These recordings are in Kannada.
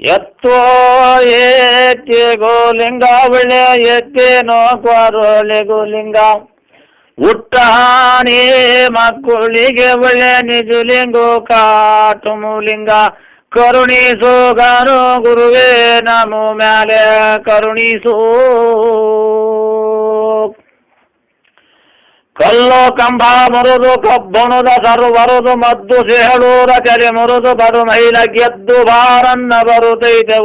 ಎತ್ತೋ ಗೋಲಿಂಗ ಒಳ್ಳೆ ಎತ್ತೇನೋ ಕ್ವಾರೋಲೆ ಗೋಲಿಂಗ? ಹುಟ್ಟಾಣಿ ಮಕ್ಕಳಿಗೆ ಒಳ್ಳೆ ನಿಜುಲಿಂಗು, ಕಾಟು ಮೂಲಿಂಗ. ಕರುಣಿಸೋ ಗಾನು ಗುರುವೇ, ನಮೋ ಮ್ಯಾಲೆ ಕರುಣಿಸು. ಕಲ್ಲು ಕಂಬ ಮುರುದು ಕಬ್ಬಣದ ಸರು ಬರುದು ಮದ್ದು ಸೇಳೂರ ಕೆರೆ ಮುರುದು ಬರು ಮೈಲ ಗೆದ್ದು ಬಾರನ್ನ ಬರುತ್ತೈತೆ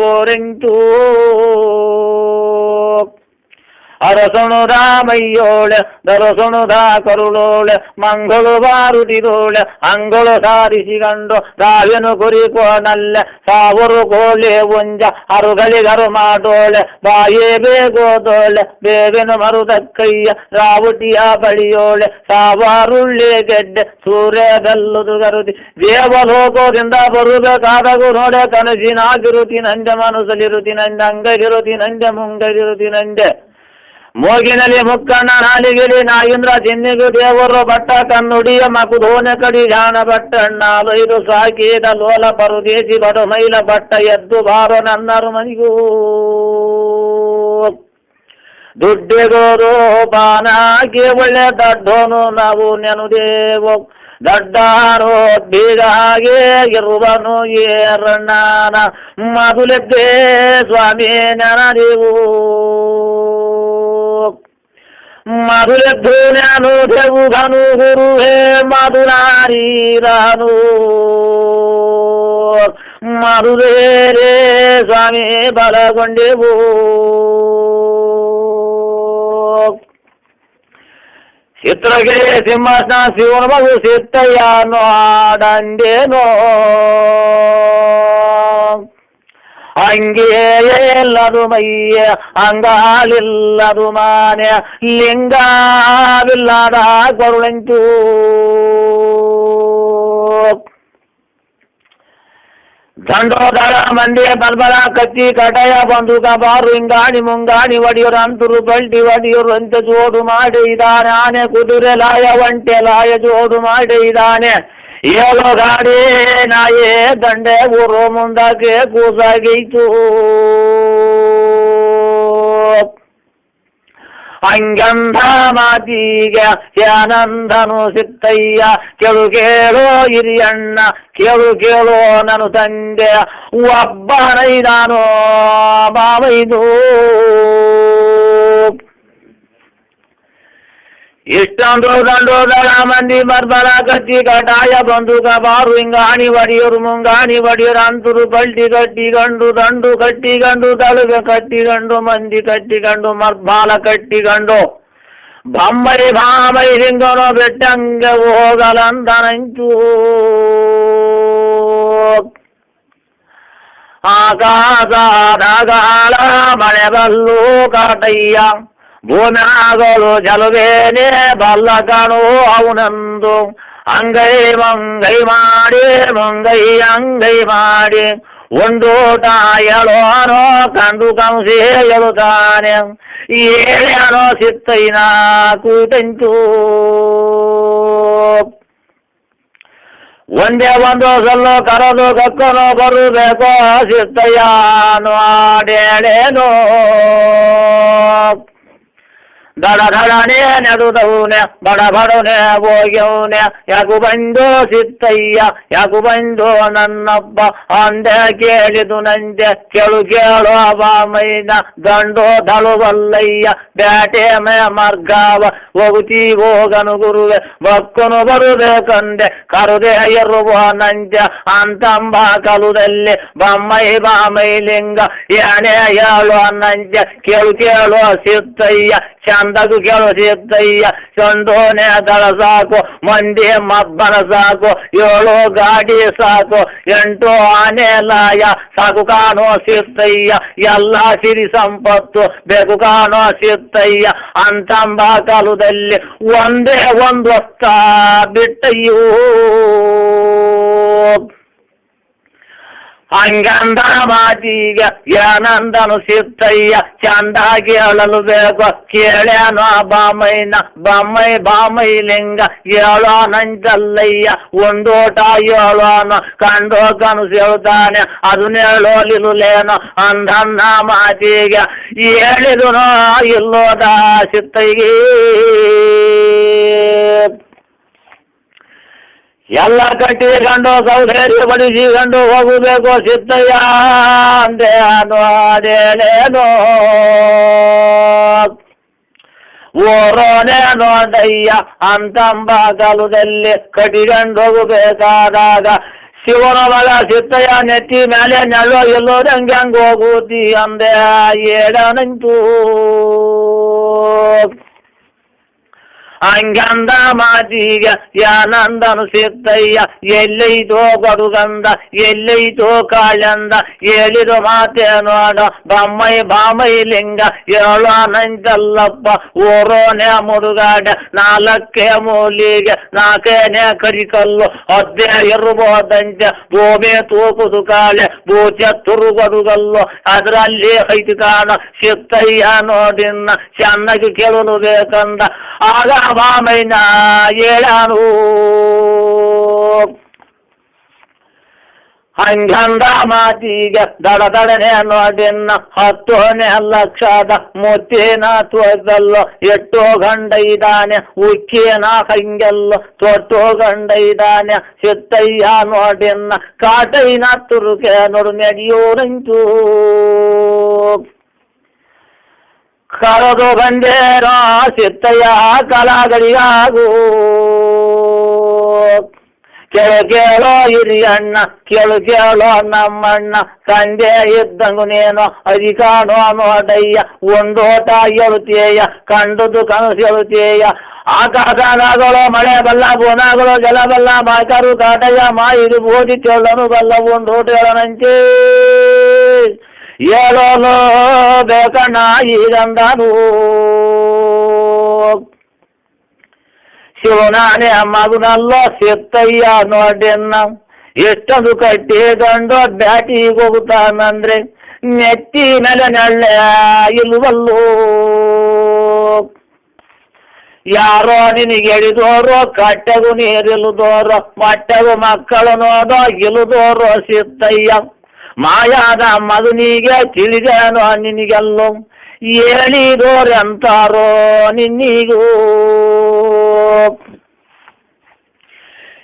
അറസണുതാ മയ്യോൾ ദറസണുതാ കരുളോൾ മംഗളു വാറുതിരോൾ അങ്കളു സാരിശി കണ്ടു ദാവ്യനു കുറിക്കോ നല്ല സാവറു കോലെ ഉഞ്ച അറുകളി കറുമാടോൾ ബായേ ബേഗോതോൾ ബേഗനു മറുതക്കയ്യ റാവുട്ടിയ പളിയോൾ സാവാറുള്ളേ കെട്ട് സൂര്യതല്ലുതു കരുതി കരുതി ദേവലോകോതിന്ത പൊറുക കാതകുനോടെ കണസിനാകിരുത്തി നന്റെ മനസ്സിലിരുത്തി നന്റെ അങ്കരുതി നന്റെ മുങ്കരുതി നന്റെ ಮೋಗಿನಲ್ಲಿ ಮುಕ್ಕಣ್ಣ ನಾಲಿಗಿಲಿ ನಾಯಿಂದ್ರ ಚಿನ್ನಿಗು ದೇವರು ಭಟ್ಟ ಕನ್ನುಡಿಯ ಮಕುಧೋನೆ ಕಡಿ ಜಾಣ ಭಟ್ಟಣ್ಣ ಲೈದು ಸಾಕಿದ ಲೋಲ ಪರುದೇಶಿ ಬಡ ಮೈಲ ಭಟ್ಟ ಎದ್ದು ಬಾರೋ ನನ್ನರು ಮನಿಗೂ. ದುಡ್ಡಿಗೋದು ಬಾನಾಗಿ ಒಳ್ಳೆ ದಡ್ಡೋನು ನಾವು ನೆನುದೇವು. ಬೀಗ ಹಾಗೆ ಇರುವನು ಏರಣ್ಣನ. ಮದುಲೆದ್ದೇ ಸ್ವಾಮಿ ನೆನದೆವು. మధురధ్రుణ్యాను ధను గురు హే మధురారీరాను మధురే రే స్వామి బలగొండేవు. చిత్రగే సింహాసన శివను మగు సిత్తయ్యాను ఆడండేనో. ಮಗು ಸಿತ್ತಯ್ಯನೋ ಆಡಂಡೇನೋ ಅಂಗೇಯಲ್ಲದು ಮೈಯ ಅಂಗಾಲಿಲ್ಲದು ಮಾನ್ಯ ಲಿಂಗವಿಲ್ಲದ ಕೊರುಳೆಂಟು ದಂಡೋದರ ಮಂದಿ ಬಲ್ಬಲ ಕತ್ತಿ ಕಟಾಯ ಬಂದೂಕ ಬಾರು ಹಿಂಗಾಣಿ ಮುಂಗಾಣಿ ಒಡಿಯೋರು ಅಂತರು ಬಲ್ಟಿ ಒಡಿಯೋರು ಅಂತ ಜೋಡು ಮಾಡಿ ಇದ್ದಾನೆ ಆನೆ ಕುದುರೆ ಲಾಯ ಒಂಟೆ ಲಾಯ ಜೋಡು ಮಾಡಿ ಇದ್ದಾನೆ ಏಳು ಗಾಡಿ ನಾಯೇ ದಂಡೆ ಊರು ಮುಂದಾಗೆ ಕೂಸಾಗೈತು. ಅಂಗಂಧ ಮಾತಿಗೆ ಆನಂದನು ಸಿತ್ತಯ್ಯ, ಕೇಳು ಕೇಳೋ ಹಿರಿಯಣ್ಣ, ಕೇಳು ಕೇಳೋ ನಾನು ತಂದೆ ಒಬ್ಬನೈದಾನೋ ಬಾವೈದು. ಇಷ್ಟೊಂದು ದಂಡೋದರ ಮಂದಿ ಬರ್ಬರ ಕತ್ತಿ ಕಟಾಯ ಬಂದೂಕ ಬಾರು ಹಿಂಗಾಣಿ ಒಡಿಯೋರು ಮುಂಗಾಣಿ ಒಡಿಯೋರು ಅಂತರು ಬಲ್ಟಿ ಕಟ್ಟಿಗಂಡು ದಂಡು ಕಟ್ಟಿಗಂಡು ತಳುವೆ ಕಟ್ಟಿಗಂಡು ಮಂದಿ ಕಟ್ಟಿಗಂಡು ಮರ್ಬಾಲ ಕಟ್ಟಿಗಂಡು ಬೊಂಬೈ ಬಾಮೈ ಹಿಂಗನೋ ಬೆಟ್ಟಂಗೆ ಹೋಗಲಂದನಂಚು ಆಕಾಶದಾಗಾಳ ಮಳೆ ಬಲ್ಲು ಕಾಟಯ್ಯ ಭೂಮ್ಯಾಗಳು ಜಲವೇನೆ ಬಲ್ಲ ಕಾಣು ಅವನಂದು ಅಂಗೈ ಮಂಗೈ ಮಾಡಿ ಮಂಗೈ ಅಂಗೈ ಮಾಡಿ ಒಂದೋಟ ಎಳೋನೋ ಕಂಡು ಕಂಸಿ ಎಳುತ್ತಾನೆ ಏಳ್ಯಾನೋ ಸಿತ್ತೈನ ಕೂತಂಚು ಒಂದೇ ಒಂದು ಸಲ್ಲು ಕರೆದು ಕಕ್ಕನು ಬರಬೇಕು ಸಿತ್ತಯ್ಯನು ಆಡೇಳೇನೋ ದಡ ದಡನೆ ನೆಡುದೌನೆ ಬಡ ಬಡನೆ ಹೋಗ್ಯವ್ನೆ ಯಾಕು ಬಂದು ಸಿತ್ತಯ್ಯ, ಯಾಕು ಬಂದು ನನ್ನಪ್ಪ ಅಂದೆ ಕೇಳಿದು ನಂದೆ. ಕೇಳು ಕೇಳು ಅವ ದಂಡೋ ದಳುವಲ್ಲಯ್ಯ ಬ್ಯಾಟೆ ಮೇ ಮರ್ಗಾವ. ಹೋಗುತ್ತಿ, ಹೋಗನು ಗುರುವೆ, ಬಕ್ಕನು ಬರುಬೇಕಂದೆ ಕರುದೆ ಇರುವ ನಂಜ, ಅಂತಂಬ ಕಲುದಲ್ಲಿ. ಬಮ್ಮೈ, ಬಾಮೈ ಲಿಂಗ ಏನೇ ಹೇಳು ನಂಜ. ಕೇಳು ಕೇಳು ಸಿತ್ತಯ್ಯ ಚಂದಗು ಕೇಳು ಸಿದ್ದಯ್ಯ ಚಂದೋನೆ ದಳ ಸಾಕು ಮಂದಿ ಮಬ್ಬನ ಸಾಕು ಏಳು ಗಾಡಿ ಸಾಕು ಎಂಟು ಆನೆ ಲಾಯ ಸಾಕು ಕಾಣೋ ಸಿತ್ತಯ್ಯ ಎಲ್ಲ ಸಿರಿ ಸಂಪತ್ತು ಬೇಕು ಕಾಣೋ ಸಿತ್ತಯ್ಯ ಅಂತಂಬ ಕಾಲದಲ್ಲಿ ಒಂದೇ ಒಂದು ಬಿಟ್ಟಯ್ಯೋ ಯಾನಂದನು ಏನಂದನು ಸಿತ್ತಯ್ಯ ಚಂದ ಕೇಳಲು ಬೇಕು ಕೇಳ್ಯಾನೋ ಬಾಮೈನ. ಬಾಮೈ ಬಾಮೈ ಲಿಂಗ ಹೇಳೋ ನಂಜಲ್ಲಯ್ಯ ಒಂದೋಟ ಹೇಳೋನು ಕಂಡು ಕನಸು ಹೇಳ್ತಾನೆ ಅದನ್ನ ಹೇಳೋಲಿಲ್ಲೇನೋ ಅಂದನ್ನ ಮಾತಿಗೆ. ಹೇಳಿದನೋ ಇಲ್ಲೋದ ಸಿತ್ತಯ್ಯಗೆ ಎಲ್ಲ ಕಟ್ಟಿಕೊಂಡು ಸೌಧೇರಿ ಬಡಿಸಿಕೊಂಡು ಹೋಗಬೇಕು ಸಿದ್ದಯ್ಯ ಅಂದೆ ಅದೇನೇನೋ ಓರೋನೆ ನೋಡಯ್ಯ ಅಂತಂಬ ಕಾಲದಲ್ಲಿ ಕಟ್ಟಿಕೊಂಡು ಹೋಗಬೇಕಾದಾಗ ಶಿವನ ಮಗ ಸಿದ್ದಯ್ಯ ನೆತ್ತಿ ಮೇಲೆ ನೆಲ್ಲೋ ಎಲ್ಲೋ ಹಂಗೆ ಹಂಗೆ ಹೋಗುತ್ತಿ ಅಂದೆ ಏಳನಂತೂ ಹಂಗಂದ ಮಾತಿಗೆ ಯಾನಂದನು ಸಿದ್ದಯ್ಯ ಎಲ್ಲೈತೋ ಬಡುಗಂದ ಎಲ್ಲೈತೋ ಕಾಳಂದ, ಹೇಳಿದ ಮಾತೆ ನೋಡ ಬಮ್ಮೈ ಬಾಮೈ ಲಿಂಗ, ಏಳು ನಂಜಲ್ಲಪ್ಪ ಓರೋನೆ ಮುರುಗಾಡ, ನಾಲ್ಕೇ ಮೂಲಿಗೆ, ನಾಲ್ಕೇನೆ ಕರಿಕಲ್ಲು ಅದ್ದೆ ಇರ್ಬೋದಂತೆ ಭೂಮಿ ತೂಕುದು ಕಾಳೆ, ಬೂಚ ತುರುಗಡುಗಲ್ಲು, ಅದರಲ್ಲಿ ಐದು ಕಾಣ, ಸಿದ್ದಯ್ಯ ನೋಡಿನ್ನ, ಚೆನ್ನಾಗಿ ಕೇಳಲು ಬೇಕಂದ, ಆಗ ಬಾಮೈನ ಏಳಾನು. ಹಂಗಂದ ಮಾತಿಗೆ ದಡ ದಡನೆ ನೋಡಿನ್ನ ಹತ್ತೋನೆ ಲಕ್ಷದ ಮುತ್ತೇನ ತೋದಲ್ಲೋ ಎಟ್ಟೋ ಗಂಡ ಇದ್ದಾನೆ ಉಕ್ಕೇನ ಹಂಗೆಲ್ಲ. ತೊಟ್ಟೋ ಗಂಡ ಇದ್ದಾನೆ ಸಿತ್ತಯ್ಯ ನೋಡಿನ್ನ ಕಾಟೈನ ತುರುಕೆ ನೋಡು ನಡೆಯೋರಂಚು ಕಳೆದು ಬಂದೇನೋ ಸಿತ್ತಯ್ಯ ಕಲಾಗಳಿಗಾಗು ಕೇಳು ಕೇಳೋ ಹಿರಿಯಣ್ಣ ಕೇಳು ಕೇಳೋ ನಮ್ಮಣ್ಣ ಸಂಜೆ ಇದ್ದಂಗು ನೀನು ಅಧಿಕಾಣೋ ನೋಡಯ್ಯ ಒಂದೋಟ ಎಳುತ್ತೇಯ ಕಂಡುದು ಕನಸು ಎಳುತ್ತೇಯ ಆಕಾಶನಾಗಳು ಮಳೆ ಬಲ್ಲ ಬೋನಾಗಳು ಜಲ ಬಲ್ಲ ಮಾಕರು ಕಾಟಯ್ಯ ಮಾ ಇದು ಬೋಧಿ ಕೇಳನು ಬಲ್ಲ ಒಂದೋಟ ಹೇಳನಂಚೇ ಹೇಳಲು ಬೇಕಣ್ಣ ಈಗಂದನು ಶಿವನಾನೇ ಮಗನಲ್ಲ ಸಿತ್ತಯ್ಯ ನೋಡೆನ್ನ ಎಷ್ಟೊಂದು ಗಂಡು ಬ್ಯಾಟಿಗೆ ಹೋಗುತ್ತಾನಂದ್ರೆ ನೆತ್ತಿ ಮೇಲೆ ನೆಳ್ಳೆ ಇಲ್ವಲ್ಲೋ ಯಾರೋ ನಿನಗೆ ಎಳಿದೋರು ಕಟ್ಟೆಗೂ ನೀರಿಲ್ಲದೋರು ಮಟ್ಟೆಗೂ ಮಕ್ಕಳು ನೋಡೋ, ಇಲ್ಲದೋರು ಸಿತ್ತಯ್ಯ. ಮಾಯಾದ ಮಗನಿಗೆ ತಿಳಿದೇನು ನಿನಗೆಲ್ಲೋ. ಹೇಳಿದೋರೆಂತಾರೋ ನಿನ್ನಿಗೂ.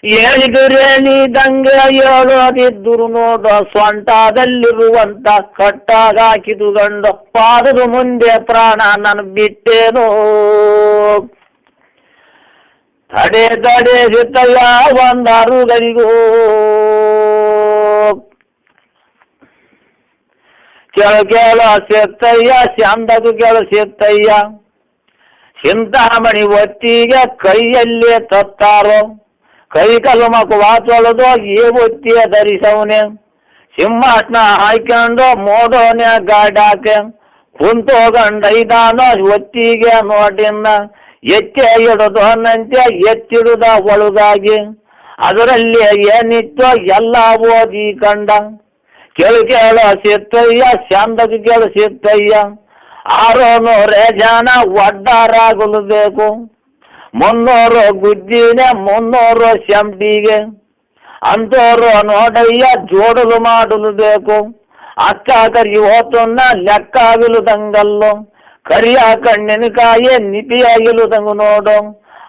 ಹೇಳಿದುರೇಳಿದಂಗೆ ಹೇಳೋದಿದ್ದರು ನೋಡೋ ಸ್ವಂಟದಲ್ಲಿರುವಂತ ಕಟ್ಟಾಗಾಕಿದು ಗಂಡು ಪಾದದ ಮುಂದೆ ಪ್ರಾಣ ನಾನು ಬಿಟ್ಟೇನೋ. ತಡೆ ತಡೆ ಸಿತ್ತಯ್ಯ ಒಂದಾರುಗಳಿಗೂ ಕೇಳು ಸೇತಯ್ಯ ಚಂದದು ಕೇಳು ಸೇತಯ್ಯ. ಚಿಂತಾಮಣಿ ಒತ್ತಿಗೆ ಕೈಯಲ್ಲೇ ತತ್ತಾರೋ. ಕೈ ಕಲ್ಮಕ್ ವಾತೊಳದು ಏ ಒತ್ತಿಯ ಧರಿಸವನೆ. ಸಿಂಹಾಸನ ಹಾಯ್ಕೊಂಡು ಮೋಡೋನೆ ಗಾಡಾಕೆ. ಕುಂತೋಗಂಡೈದಾನೋ ಒತ್ತಿಗೆ ನೋಡಿನ. ಎಚ್ಚೆ ಹಿಡಿದು ನಂತೆ ಎತ್ತಿಡುದ ಒಳಗಾಗಿ ಅದರಲ್ಲಿ ಏನಿತ್ತು ಎಲ್ಲ ಓದಿ ಕಂಡ. ಕೇಳು ಕೇಳು ಸಿತ್ತಯ್ಯ ಚಂದದ ಕೇಳು ಸಿತ್ತಯ್ಯ ಆರು ನೂರೇ ಜನ ಒಡ್ಡಾರಾಗಲು ಬೇಕು ಮುನ್ನೂರು ಗುದ್ದಿಗೆ ಮುನ್ನೂರು ಶಂಟಿಗೆ ಅಂತೋರು ನೋಡಯ್ಯ ಜೋಡಲು ಮಾಡಲು ಬೇಕು ಅಕ್ಕ ಕರಿ ಹೋತನ್ನ ಲೆಕ್ಕಾಗಿಲುದಂಗಲ್ಲು ಕರಿಯ ಕಣ್ಣಿನಕಾಯಿ ನಿಪಿಯಾಗಿಲುದಂಗು ನೋಡು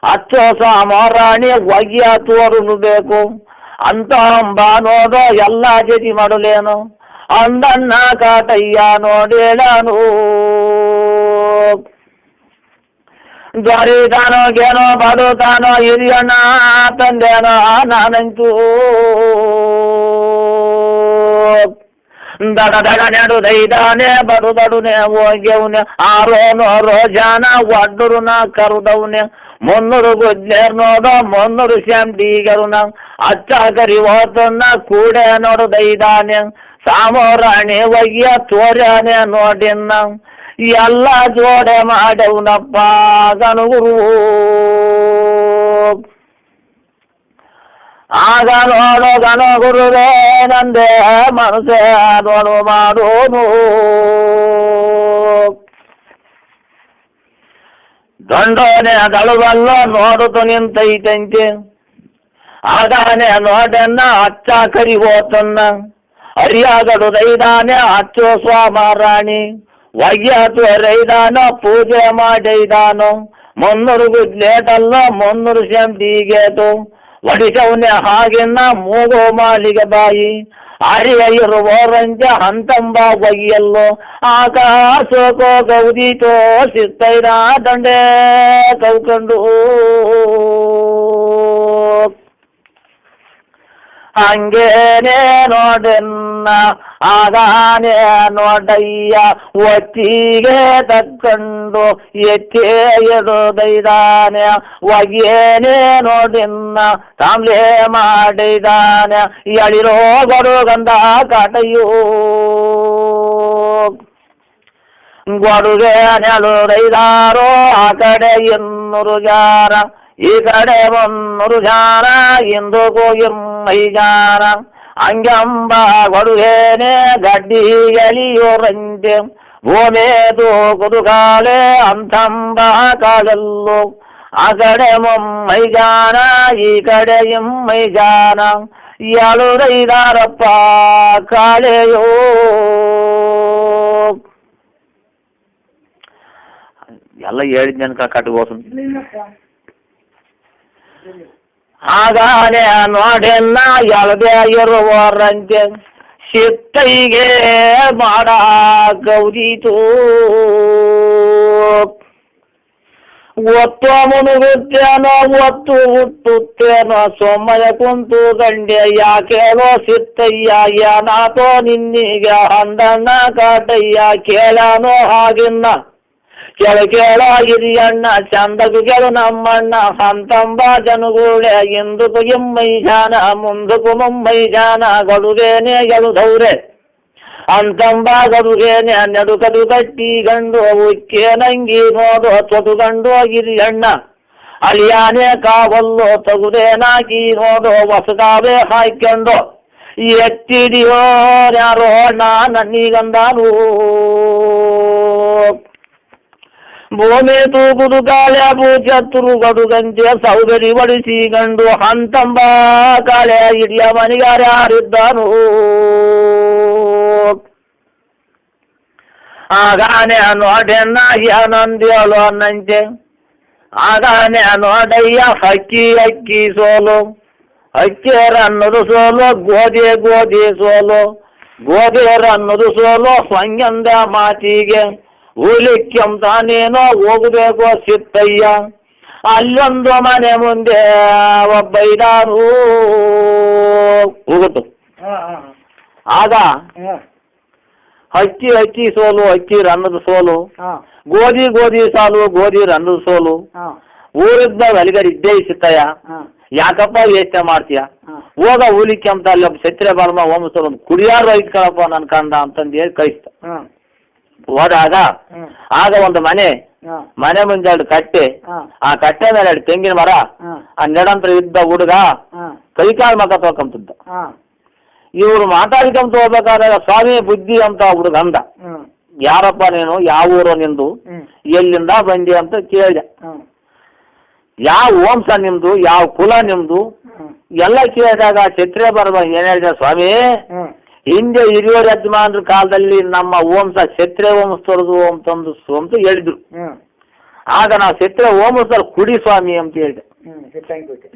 ಹಚ್ಚೋ ಸಾಮಾರಾಣಿ ಒಯ್ಯ ತೋರಲು ಬೇಕು ಅಂತ ಅಂಬ ನೋದೋ ಎಲ್ಲ ಜತಿ ಮಾಡಲೇನು? ಅಂದನ್ನ ಕಾಟಯ್ಯ ನೋಡೇಳನು. ದೊರೆತಾನೋ ಗೇನೋ ಬಡುತ್ತಾನೋ ಹಿರಿಯಣ್ಣ ತಂದೇನೋ ನಾನಂತೂ. ದಡ ದಡ ನೆಡುದೈದಾನೆ ಬಡುದಡುನೆ ಹೋಗ್ಯವ್ನೆ ಆರೋನೋ ರೋಜಾನ ಒಡ್ಡರು ನಾ ಕರುದವ್ನೆ ಮುನ್ನೂರು ಗುಜ್ಜೇರ್ ನೋಡೋ ಮುನ್ನೂರು ಶಾಂತಿಗರುನ ಅಚ್ಚ ಕರಿ ಹೋತನ್ನ ಕೂಡೆ ನೋಡುದೈದಾನೆ ಸಾಮೋರಾಣಿ ಒಯ್ಯ ತೋರ್ಯಾನೆ ನೋಡಿನ್ನ ಎಲ್ಲ ಜೋಡೆ ಮಾಡವ್ನಪ್ಪ ಗನುಗುರು ಆಗ ನೋಡು ಗಣ ಗುರುವೇ ನಂದೇ ಮನಸ್ಸೇ ನೋಡು ಮಾಡೋನು ದಂಡೋನೆ ಅದಳುವಲ್ಲ ನೋಡುದು ನಿಂತೈತಂತೆ. ಆದಾನೆ ನೋಡನ್ನ, ಅಚ್ಚ ಕರಿ ಹೋತನ್ನ. ರೈದಾನೆ ಅಚ್ಚೋ ಸ್ವಾಮರಾಣಿ. ವಯ್ಯಾತು ರೈದಾನ ಪೂಜೆ ಮಾಡೈದಾನು. ಮುನ್ನೂರು ಗುಡ್ಲೇಟಲ್ಲ ಮುನ್ನೂರು ಶಂತಿಗೇತು ಒಡಿಸವನೆ ಹಾಗೆನ್ನ ಮೂಗೋ ಮಾಲಿಗೆ ಬಾಯಿ. ಅರಿಯ ಇರುವೋರಂಜ ಹಂತಂಬ ಬಗೆಯಲ್ಲೋ ಆಕಾಶಕೋ ಗೌದಿತೋ ಸಿತ್ತೈರ ದಂಡೆ ಕೌಕಂಡು. ಹಂಗೇನೆ ನೋಡನ್ನ ಆಗಾನೆ ನೋಡಯ್ಯ ಒತ್ತಿಗೆ ತಕ್ಕಂಡು ಎಚ್ಚೆ ಎಡುದೈದಾನೆ ಒಗ್ಯೇನೆ ನೋಡಿನ್ನ ತಾಮ್ಲೆ ಮಾಡಿದಾನೆ ಎಳಿರೋ ಗಡು ಗಂಧ ಕಾಟಯ್ಯೋ ಗೊಡುಗೆ ನೆಲುರೈದಾರೋ ಆ ಕಡೆ ಇನ್ನೂರು ಜಾರ ಈ ಕಡೆ ಮುನ್ನೂರು ಜಾರ ಇಂದು ಕೋಗಿಮ್ಮೈ ಜಾರ ಅಂಗಂಬ ಗೊಡುಗೇನೆ ಗಡ್ಡಿ ಎಲಿಯೋರಂತೆ ಭೂಮೇದು ಕುದುಕಾಲೆ ಅಂತಂಬ ಕಾಲಲ್ಲು ಆ ಕಡೆ ಮುಮ್ಮೈ ಜಾನ ಈ ಕಡೆ ಇಮ್ಮೈ ಜಾನ ಎಳುರೈದಾರಪ್ಪ ಕಾಳೆಯೋ ಎಲ್ಲ ಹೇಳಿದ್ ನನ್ಕ ಕಟ್ಕೋಸು ಆಗಾನೆ ನೋಡೆನ್ನ ಎಳದೆ ಇರುವರಂತೆ ಸಿತ್ತೈಗೆ ಮಾಡ ಗೌರಿತು ಒತ್ತು ಮುನುಗುತ್ತೇನೋ ಒತ್ತು ಹುಟ್ಟುತ್ತೇನೋ ಸೊಮ್ಮಯ ಕುಂತು ಗಂಡೆ ಯಾಕೇನೋ ಸಿತ್ತಯ್ಯ ಏನಾತೋ ನಿನ್ನಿಗೆ ಹಂಡಣ್ಣ ಕಾಟಯ್ಯ, ಕೇಳಾನೋ ಹಾಗಿನ್ನ ಕೆಳ ಕೇಳ ಹಿರಿಯಣ್ಣ ಚಂದకు ಕೆಳು ನಮ್ಮಣ್ಣ ಹಂತಂಬ ಜನಗೂಳೆ ಇಂದುಕು ಎಮ್ಮೈ ಜಾನ ಮುಂದು ಮುಮ್ಮೈ ಜಾನ ಗಡುಗೇನೆ ಗೆಳುದವ್ರೆ ಅಂತಂಬ ಗಡುಗೇನೆ, ನಡುಕದು ಕಟ್ಟಿ ಗಂಡು, ಉಕ್ಕೆ ನಂಗಿ ನೋಡು ತೊಟು ಗಂಡು ಹಿರಿಯಣ್ಣ ಅಳಿಯಾನೆ ಕಾವಲ್ಲು ತಗುದೇನಾಗಿ ನೋಡು, ಹೊಸದಾವೆ ಹಾಕ್ಯಂಡು ಎತ್ತಿಡಿಯೋ ಯಾರೋ ನಾ ಭೂಮಿ ತೂಗುದು ಕಾಳೆ ಪೂಜತ್ತರು ಗಡುಗಂಜೆ ಸೌದರಿ ಬಡಿಸಿ ಗಂಡು ಹಂತಂಬ ಕಾಳೆ ಹಿಡಿಯ ಮನಿಗಾರ ಯಾರಿದ್ದಾನು ಆಗಾನೆ ನೋಡೆನ್ನ ಏನಂದೇಳು ಅನ್ನಂತೆ ಆಗಾನೆ ನೋಡಯ್ಯ ಹಕ್ಕಿ ಅಕ್ಕಿ ಸೋಲು ಅಕ್ಕಿಯರನ್ನದು ಸೋಲು ಗೋಧಿ ಗೋಧಿ ಸೋಲು ಗೋಧಿಯರನ್ನದು ಸೋಲು ಸಂಗಂದ ಮಾತಿಗೆ ಹುಲಿಕ್ಕೆಂತಾನೇನೋ ಹೋಗಬೇಕು ಸಿತ್ತಯ್ಯ ಅಲ್ಲೊಂದು ಮನೆ ಮುಂದೆ ಒಬ್ಬ ಇದಾರು ಹೋಗುತ್ತು ಆಗ ಹಕ್ಕಿ ಹಕ್ಕಿ ಸೋಲು ಹಕ್ಕಿ ರನ್ನದ ಸೋಲು ಗೋಧಿ ಗೋಧಿ ಸಾಲು ಗೋಧಿ ರನ್ನದ ಸೋಲು ಊರಿದ್ದ ಅಲಿಗರ್ ಇದ್ದೇ ಸಿತ್ತಯ್ಯ ಯಾಕಪ್ಪ ಯೋಚನೆ ಮಾಡ್ತೀಯ ಹೋಗ ಹುಲಿಕ್ಕೆ ಅಂತ ಅಲ್ಲಿ ಒಬ್ಬ ಸತ್ರೆ ಬಾಳ್ಮ ಓಮಸೋರು ಒಂದು ಕುಡಿಯಾರು ಐತ್ಕೊಳಪ್ಪ ನನ್ನ ಕಂದ ಅಂತಂದು ಹೇಳಿ ಕಳಿಸ್ತ ಹೋದಾಗ ಆಗ ಒಂದು ಮನೆ ಮನೆ ಮುಂದೆ ಎರಡು ಕಟ್ಟೆ. ಆ ಕಟ್ಟೆ ಮೇಲೆ ಎರಡು ತೆಂಗಿನ ಮರ ಆ ನೆಡಂತ್ರ ಇದ್ದ ಹುಡುಗ ಕೈಕಾಲು ಮಗ ತಗೊಂತಿದ್ದ ಇವ್ರು ಮಾತಾಡ್ಕೊಂತ ಹೋಗ್ಬೇಕಾದಾಗ ಸ್ವಾಮಿ ಬುದ್ಧಿ ಅಂತ ಹುಡುಗ ಅಂದ. ಯಾರಪ್ಪ ನೀನು? ಯಾವ ಊರು ನಿಂದು? ಎಲ್ಲಿಂದ ಬಂದಿ ಅಂತ ಕೇಳಿದೆ. ಯಾವ ವಂಶ ನಿಮ್ದು? ಯಾವ ಕುಲ ನಿಮ್ದು? ಎಲ್ಲ ಕೇಳಿದಾಗ ಛತ್ರಿಯ ಬರ್ಬ ಏನ್ ಹೇಳಿದ ಸ್ವಾಮಿ? ಹಿಂದೆ ಹಿರಿಯರ ಯಜಮಾನ್ರ ಕಾಲದಲ್ಲಿ ನಮ್ಮ ವಂಶ ಕ್ಷತ್ರಿಯ ವಂಶದವ್ರದು ಅಂತಂದು ಅಂತ ಹೇಳಿದ್ರು. ಆಗ ನಾವು ಕ್ಷತ್ರಿಯ ವಂಶದಲ್ಲಿ ಕುಡಿ ಸ್ವಾಮಿ ಅಂತ ಹೇಳಿದೆ.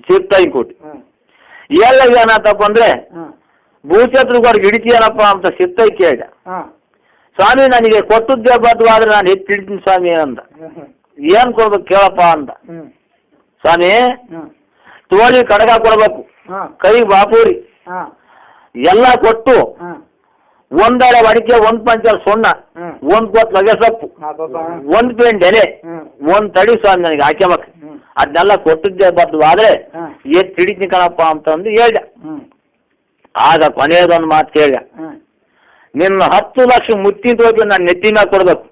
ಸಿತ್ತಾಯಿಕೋಟಿ ಎಲ್ಲ ಏನಾತಪ್ಪ ಅಂದ್ರೆ ಭೂಚತ್ರಗೋರ್ಗೆ ಹಿಡಿತೀಯನಪ್ಪ ಅಂತ ಸಿತ್ತೈ ಕೇಳಿದೆ. ಸ್ವಾಮಿ ನನಗೆ ಕೊಟ್ಟದ್ದೇ ಬದ್ವಾದ್ರೆ ನಾನು ಹೆಚ್ಚು ಹಿಡಿತೀನಿ ಸ್ವಾಮಿ ಅಂತ ಏನ್ ಕೊಡ್ಬೇಕು ಕೇಳಪ್ಪ ಅಂತ ಸ್ವಾಮಿ ತೋಳಿ ಕಡಗ ಕೊಡ್ಬೇಕು. ಕೈ ಬಾಪೂರಿ. ಎಲ್ಲ ಕೊಟ್ಟು ಒಂದರ ಅಡಿಕೆ ಒಂದ್ ಪಂಚಲ್ ಸೊಣ್ಣ ಒಂದ್ ಕೊತ್ ಲಗೆ ಸೊಪ್ಪು ಒಂದ್ ಪೇಂಟ್ ಎಲೆ ಒಂದ್ ತಡಿ ಸ್ವಾಮಿ ನನಗೆ ಹಾಕ್ಯಬೇಕು ಅದನ್ನೆಲ್ಲ ಕೊಟ್ಟಿದ್ದೆ ಬದ್ದು ಆದ್ರೆ ಏನ್ ಹಿಡಿತೀನಿ ಕಣಪ್ಪ ಅಂತಂದು ಹೇಳ್ದೆ. ಆಗ ಕೊನೆಯದೊಂದು ಮಾತು ಕೇಳಿದೆ. ನಿನ್ನ ಹತ್ತು ಲಕ್ಷ ಮುತ್ತಿನ ಹೋಗಿ ನಾನು ನೆತ್ತಿ ಮ್ಯಾಗ ಕೊಡ್ಬೇಕು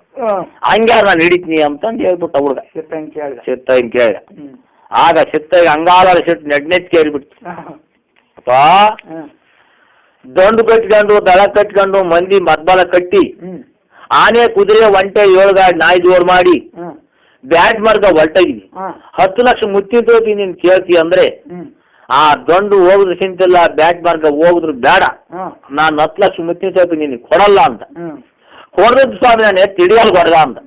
ಹಂಗ್ಯಾರ ನಾನು ಹಿಡಿತೀನಿ ಅಂತಂದು ಹೇಳ್ಬಿಟ್ಟು ಹುಡುಗ. ಸಿತ್ತ ಹಿಂಗೆ ಕೇಳಿದೆ. ಆಗ ಸಿತ್ತ ಅಂಗಾಲ ಸಿಟ್ಟು ನೆಡ್ ಕೇಳ್ಬಿಟ್ಟು ಅಪ್ಪ ದಂಡು ಕಟ್ಕೊಂಡು ದಳ ಕಟ್ಕೊಂಡು ಮಂದಿ ಮದ್ಬಲ ಕಟ್ಟಿ ಆನೆ ಕುದುರೆ ಒಂಟೆ ಏಳು ಗಾಡಿ ನಾಯಿ ಜೋರ್ ಮಾಡಿ ಬ್ಯಾಟ್ ಮಾರ್ಗ ಹೊರಟಾಗಿನಿ ಹ್ಮ್ ಹತ್ತು ಲಕ್ಷ ಮುತ್ತಿನ ನೀನ್ ನೀನು ಕೇಳ್ತಿ ಅಂದ್ರೆ ಆ ದಂಡು ಹೋಗುದು ಚಿಂತಿಲ್ಲ ಬ್ಯಾಟ್ ಮಾರ್ಗ ಹೋಗುದ್ರು ಬೇಡ ನಾನು ಹತ್ತು ಲಕ್ಷ ಮುತ್ತಿನ ನೀನ್ ಕೊಡಲ್ಲ ಅಂತ. ಹೊಡೆದ್ ಕೊಡದ ಸ್ವಾಮಿ ನಾನು ತಿಳಿಯಲ್ ಕೊಡದ ಅಂತ.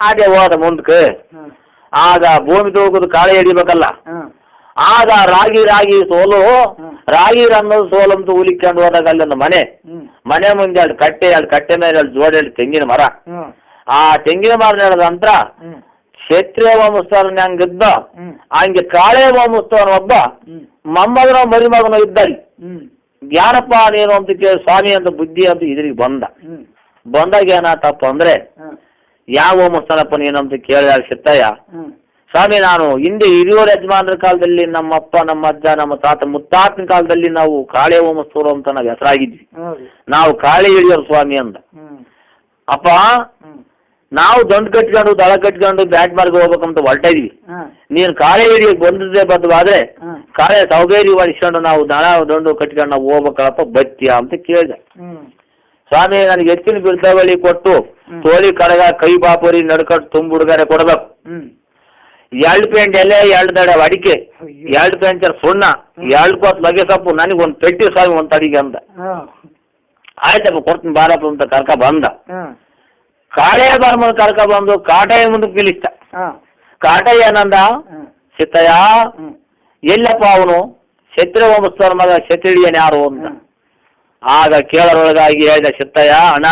ಹಾಗೆ ಹೋದ ಮುಂದಕ್ಕೆ ಆಗ ಭೂಮಿ ತೂಗುದು ಕಾಳೆ ಹಿಡಿಬೇಕಲ್ಲ. ಆಗ ರಾಗಿ ರಾಗಿ ಸೋಲು. ರಾಗಿ ಅನ್ನೋದು ಸೋಲು ಅಂತ ಹುಲಿಕೊಂಡು ಹೋದಾಗ ಅಲ್ಲೊಂದು ಮನೆ. ಮನೆ ಮುಂದೆ ಎರಡು ಕಟ್ಟೆ ಎರಡು ಕಟ್ಟೆ ಮೇಲೆ ಎರಡು ಜೋಡಿ ಎರಡು ತೆಂಗಿನ ಮರ. ಆ ತೆಂಗಿನ ಮರ ನಡೆದ ನಂತರ ಕ್ಷೇತ್ರೀಯ ವಂಶಸ್ಥರನ್ನ ಹಂಗಿದ್ದ ಹಂಗೆ ಕಾಳೆ ವಂಶಸ್ಥವನ ಒಬ್ಬ. ಮೊಮ್ಮಗನ ಮರಿಮಗನ ಇದ್ದಲ್ಲಿ. ಜ್ಞಾನಪ್ಪ ನೀನು ಅಂತ ಕೇಳಿ ಸ್ವಾಮಿ ಅಂತ ಬುದ್ಧಿ ಅಂತ ಇದ್ರಿಗೆ ಬಂದ. ಬಂದಾಗ ಏನಾತಪ್ಪ ಅಂದ್ರೆ ಯಾವ ವಂಶಸ್ಥನಪ್ಪ ನೀನು ಅಂತ ಕೇಳಿದಾಗ ಸಿತ್ತಯ್ಯ ಸ್ವಾಮಿ ನಾನು ಹಿಂದೆ ಹಿರಿಯೋರ ಯಜಮಾನರ ಕಾಲದಲ್ಲಿ ನಮ್ಮಪ್ಪ ನಮ್ಮ ಅಜ್ಜ ನಮ್ಮ ತಾತ ಮುತ್ತಾತನ ಕಾಲದಲ್ಲಿ ನಾವು ಕಾಳೆ ಹೋಮಸ್ತೋರು ಅಂತ ನಾವು ಹೆಸರಾಗಿದ್ವಿ. ನಾವು ಕಾಳೆ ಹಿಡಿಯೋರು ಸ್ವಾಮಿ ಅಂತ ಅಪ್ಪ ನಾವು ದಂಡು ಕಟ್ಕೊಂಡು ದಳ ಕಟ್ಕೊಂಡು ಬ್ಯಾಟ್ ಮಾರ್ಗ ಹೋಗ್ಬೇಕಂತ ಹೊರಟ ಇದೀವಿ. ನೀನು ಕಾಳೆ ಹಿಡಿಯೋಕೆ ಬಂದಿದ್ದೆ ಬದ್ವಾದ್ರೆ ಕಾಳೆ ಸೌಬೇರಿ ಹೊಡಿಸ್ಕೊಂಡು ನಾವು ದಳ ದಂಡು ಕಟ್ಕೊಂಡು ನಾವು ಹೋಗ್ಬೇಕಲ್ಲಪ್ಪ ಬತ್ತಿಯಾ ಅಂತ ಕೇಳಿದೆ. ಸ್ವಾಮಿ ನನಗೆ ಹೆಚ್ಚಿನ ಬಿಡ್ತಾವಳಿ ಕೊಟ್ಟು. ತೋಳಿ ಕಡಗ ಕೈ ಬಾಪುರಿ ನಡ್ಕಟ್ಟು ತುಂಬ ಹುಡುಗರೆ ಕೊಡ್ಬೇಕು. ಎರಡು ಪೇಂಟ್ ಎಲೆ ಎರಡು ದಡ ಅಡಿಕೆ. ಎರಡು ಪೇಂಟ್ ಸುಣ್ಣ ಎರಡು ಕೋತ್ ಲಗೆ ಸೊಪ್ಪು ನನಗೆ ಒಂದು ಪೆಟ್ಟಿ ಸ್ವಾಮಿ ಒಂದು ತಡಿಗೆ ಅಂದ ಆಯ್ತಪ್ಪ ಕೊಡ್ತೀನಿ ಬಾರಪ್ಪ ಅಂತ ಕರ್ಕ ಬಂದ. ಕಾಳೆಯ ಬಾರ ಕರ್ಕ ಬಂದು ಕಾಟಯ್ಯ ಮುಂದೆ ಹ್ಮ್ ಕಾಟಯ್ಯ ಏನಂದ ಹ್ಮ್ ಸಿತ್ತಯ್ಯ ಎಲ್ಲಪ್ಪ ಅವನು ಛತ್ರಿ ವಂಶಸ್ಥರ ಮಗ ಛತ್ರಿಡಿಯನ್ ಯಾರು ಅಂತ. ಆಗ ಕೇಳರೊಳಗಾಗಿ ಹೇಳಿದ ಸಿತ್ತಯ್ಯ ಅಣ್ಣ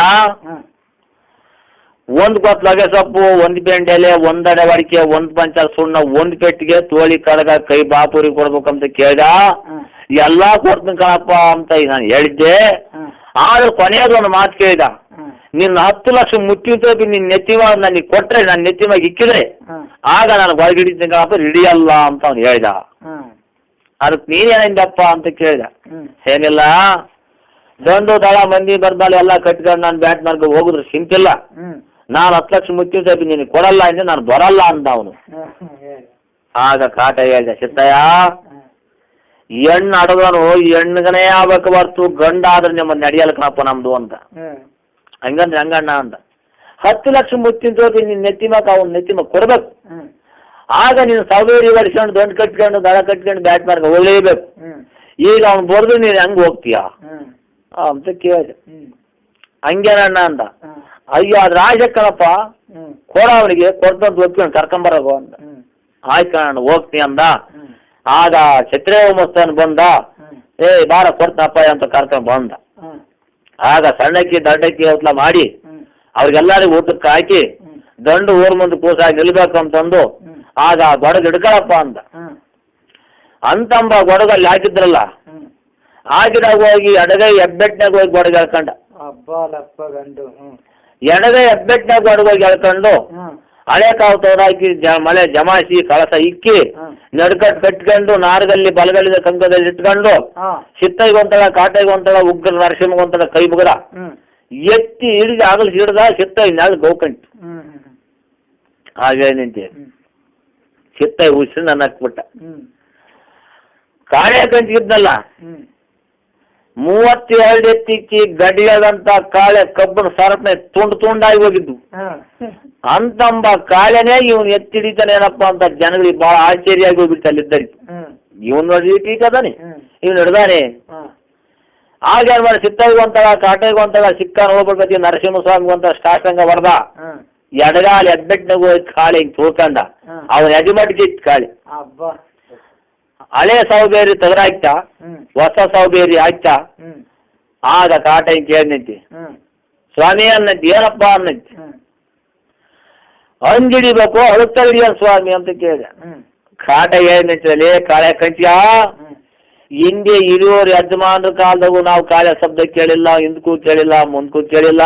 ಒಂದ್ ಕೊತ್ ಲಗೆ ಸೊಪ್ಪು ಒಂದ್ ಬೆಂಡೆಲೆ ಎಲೆ ಒಂದ್ ಅಡವಡಿಕೆ ಒಂದ್ ಪಂಚ ಸುಣ್ಣ ಒಂದ್ ಪೆಟ್ಟಿಗೆ ತೋಳಿ ಕಡಗ ಕೈ ಬಾಪುರಿ ಕೊಡ್ಬೇಕಂತ ಕೇಳ್ದ. ಎಲ್ಲಾ ಕೊಡ್ತೀನಿ ಕಣಪ್ಪ ಅಂತ ನಾನು ಹೇಳಿದ್ದೆ. ಆದ್ರೆ ಕೊನೆಯದು ಒಂದು ಮಾತು ಕೇಳಿದ. ನಿನ್ನ ಹತ್ತು ಲಕ್ಷ ನಿನ್ ನಿನ್ನ ನೆತ್ತಿಮ ನನಗೆ ಕೊಟ್ರೆ ನನ್ನ ನೆತ್ತಿಮಾಗ ಇಕ್ಕಿದ್ರೆ ಆಗ ನಾನು ಹೊರಗಿಡಿದ್ದೀನಿ ಕಣಪ್ಪ ಹಿಡಿಯಲ್ಲ ಅಂತ ಅವ್ನು ಹೇಳ್ದ. ಅದಕ್ಕೆ ನೀನೇನಿಂದಪ್ಪ ಅಂತ ಕೇಳಿದ. ಏನಿಲ್ಲ. ದಂಡು ದಳ ಮಂದಿ ಬರ್ದಾಳೆ ಎಲ್ಲ ಕಟ್ಕೊಂಡು ನಾನು ಬ್ಯಾಟ್ ಮಾರ್ಗ ಹೋಗುದ್ರ ಸಿಂಪಿಲ್ಲ ಹ್ಮ್. ನಾನು ಹತ್ತು ಲಕ್ಷ ಮುಚ್ಚಿ ಸಾಹೇಬ್ ನೀನು ಕೊಡಲ್ಲ ಅಂದ್ರೆ ನಾನು ಬರಲ್ಲ ಅಂದ ಅವನು. ಆಗ ಕಾಟ ಹೇಳಿದೆ ಸಿದ್ದಯ್ಯ ಹೆಣ್ಣು ಅಡಗನು ಹೆಣ್ಣಿಗನೇ ಆಗ್ಬೇಕು ಬರ್ತು ಗಂಡ ಆದ್ರೆ ನಿಮ್ಮ ನಡೆಯಲ್ಲ ಕಣಪ್ಪ ನಮ್ದು ಅಂತ. ಹಂಗಂದ್ರೆ ಹಂಗಣ್ಣ ಅಂತ ಹತ್ತು ಲಕ್ಷ ತೋಪಿ ನಿನ್ನ ನೆತ್ತಿಮಕ ಅವ್ನು ನೆತ್ತಿಮ ಕೊಡ್ಬೇಕು. ಆಗ ನೀನು ಸವೇರಿ ಬರ್ಸ್ಕೊಂಡು ದೊಡ್ಡ ಕಟ್ಕೊಂಡು ದಳ ಕಟ್ಕೊಂಡು ಬ್ಯಾಟ್ ಮಾರ್ಗ ಹೋಗ್ಲೇಬೇಕು ಈಗ ಅವ್ನು ಬರೆದು ನೀನು ಹೆಂಗೆ ಹೋಗ್ತೀಯಾ? ಅಂತ ಕೇಳಿದೆ. ಹಂಗೇನಣ್ಣ ಹ್ಮ್. ಅಯ್ಯೋ ಅದ್ರ ರಾಜಕ್ಕನಪ್ಪ ಕಣಪ್ಪ ಕೊಡ ಅವನಿಗೆ ಕೊಡ್ತಂತ ಒಪ್ಕೊಂಡು ಕರ್ಕೊಂಬರೋಗು ಅಂತ. ಆಯ್ತು ಕಣ ಹೋಗ್ತೀನಿ ಅಂದ. ಆಗ ಛತ್ರೆ ಮಸ್ತನ್ ಬಂದ. ಏಯ್ ಏ ಬಾರ ಕೊಡ್ತಪ್ಪ ಅಂತ ಕರ್ಕೊಂಡ್ ಬಂದ. ಆಗ ಸಣ್ಣಕ್ಕಿ ದಂಡಕ್ಕಿ ಅವತ್ಲ ಮಾಡಿ ಅವ್ರಿಗೆಲ್ಲರಿಗೂ ಊಟಕ್ಕೆ ಹಾಕಿ ದಂಡು ಊರ್ ಮುಂದೆ ಕೂಸಾಗಿ ನಿಲ್ಬೇಕು ಅಂತಂದು ಆಗ ಗೊಡಗ ಹಿಡ್ಕೊಳಪ್ಪ ಅಂದ. ಹ್ಮ್. ಅಂತಂಬ ಗೊಡಗಲ್ಲಿ ಹಾಕಿದ್ರಲ್ಲ ಆಗಿದಾಗ ಹಾಕಿದಾಗ ಹೋಗಿ ಅಡಗೈ ಹೆಬ್ಬೆಟ್ನಾಗ ಹೋಗಿ ಗೊಡಗ ಎಳ್ಕೊಂಡ ಎಡಗೈ ಹೆಬ್ಬೆಟ್ನಾಗ ಗೊಡಗ ಎಳ್ಕೊಂಡು ಹಳೆ ಕಾವು ತೋರಾಕಿ ಮಳೆ ಜಮಾಯಿಸಿ ಕಳಸ ಇಕ್ಕಿ ನಡ್ಕಟ್ ಕಟ್ಕೊಂಡು ನಾರ್ಗಲ್ಲಿ ಬಲಗಲ್ಲಿ ಕಂಕದಲ್ಲಿ ಇಟ್ಕೊಂಡು ಸಿತ್ತೈಗೊಂತಳ ಕಾಟೈಗೊಂತಳ ಉಗ್ರ ನರಸಿಂಹಗೊಂತಳ ಕೈ ಬುಗರ ಎತ್ತಿ ಹಿಡಿದು ಆಗಲ್ ಹಿಡ್ದ ಸಿತ್ತೈ ನಾಲ್ ಗೌಕಂಟ್. ಹಾಗೆ ನಿಂತೆ. ಸಿತ್ತೈ ಉಸಿರು ನನ್ನ ಹಾಕ್ಬಿಟ್ಟ ಕಾಳೆ ಕಂಟಿದ್ನಲ್ಲ ಮೂವತ್ತೆರಡು ಎತ್ತಿಕ್ಕಿ ಗಡಿಯಾದಂತ ಕಾಳೆ ಕಬ್ಬನ ಸರಪಣೆ ತುಂಡು ತುಂಡಾಗಿ ಹೋಗಿದ್ದು. ಅಂತಂಬ ಕಾಳೆನೇ ಇವನ್ ಎತ್ತಿಡಿತಾನೇನಪ್ಪ ಅಂತ ಜನಗಳಿಗೆ ಬಹಳ ಆಶ್ಚರ್ಯ ಆಗಿ ಹೋಗ್ಬಿಟ್ಟು ಅಲ್ಲಿದ್ದರಿ ಇವನ್ ಇವನು ನೋಡಿ ಟೀಕ್ ಅದಾನೆ. ಹ್ಮ್. ಇವನು ಹಿಡ್ದಾನೆ ಆಗ ಏನ್ ಮಾಡಿ ಸಿತ್ತೈಗೊಂತಳ ಕಾಟೈಗೊಂತಳ ಸಿಕ್ಕ ನೋಡ್ಬೇಕತಿ ನರಸಿಂಹಸ್ವಾಮಿಗೊಂತ ಸ್ಟಾರ್ಟಂಗ ಹೊಡ್ದ ಹ್ಮ್ ಎಡಗಾಲ ಎಬ್ಬೆಟ್ನಾಗ ಹೋಗಿ ಕಾಳಿ ಹಿಂಗ್ ತುಳ್ಕಂಡ. ಅವನ ಇತ್ತು ಕಾಳಿ. ಹಳೆ ಸೌಬೇರಿ ಹ್ಮ್. ಹೊಸ ಸೌಬೇರಿ ಹಾಕ್ತ ಹ್ಮ್. ಆಗ ಕಾಟ ಕೇಳಿ ಕೇಳಿನಂತಿ ಸ್ವಾಮಿ ಅನ್ನತಿ ಏನಪ್ಪ ಅನ್ನಂತಿ? ಹಂಗಿಡಿಬೇಕು ಅಳುತ್ತ ಹಿಡಿಯ ಸ್ವಾಮಿ ಅಂತ ಕೇಳಿದೆ. ಕಾಟ ಏನಂತೇಳಿ ಕಾಳೆ ಕಂಚಿಯ ಹಿಂದೆ ಇರುವವರು ಯಜಮಾನ್ರ ಕಾಲದಾಗೂ ನಾವು ಕಾಳೆ ಶಬ್ದ ಕೇಳಿಲ್ಲ ಹಿಂದಕ್ಕೂ ಕೇಳಿಲ್ಲ ಮುಂದಕ್ಕೂ ಕೇಳಿಲ್ಲ.